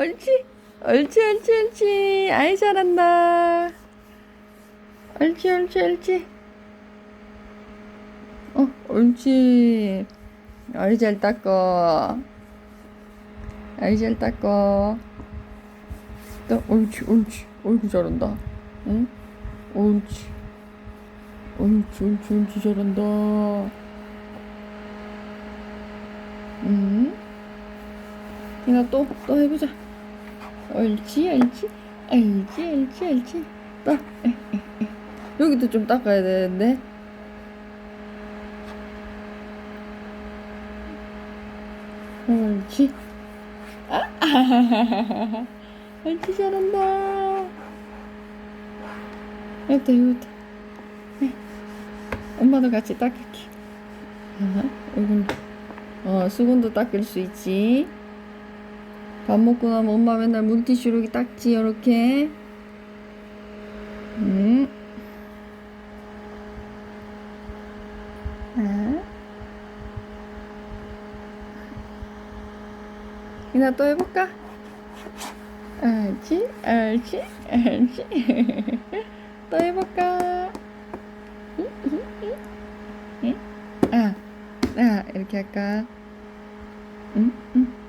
옳지. 옳지, 옳지, 옳지. 아이, 잘한다. 옳지, 옳지, 옳지. 어, 옳지. 아이, 잘 닦어. 아이, 잘 닦어. 또, 옳지, 옳지. 어이구, 잘한다. 응? 옳지. 옳지, 옳지, 옳지, 잘한다. 응? 이나 또, 또 해보자. 옳지, 옳지, 옳지, 옳지, 옳지. 에. 여기도 좀 닦아야 되는데. 옳지. 아, 아하하하하. 옳지, 잘한다. 여기다, 여기다. 네. 엄마도 같이 닦을게. 아하, 이건, 어, 수건도 닦을 수 있지. 밥 먹고 나면 엄마 맨날 물티슈로 이렇게 닦지, 이렇게. 음. 아. 이나 또 해볼까? 알지? 알지? 알지? 또 해볼까? 응? 응? 응? 응? 아, 아, 이렇게 할까? 응? 응?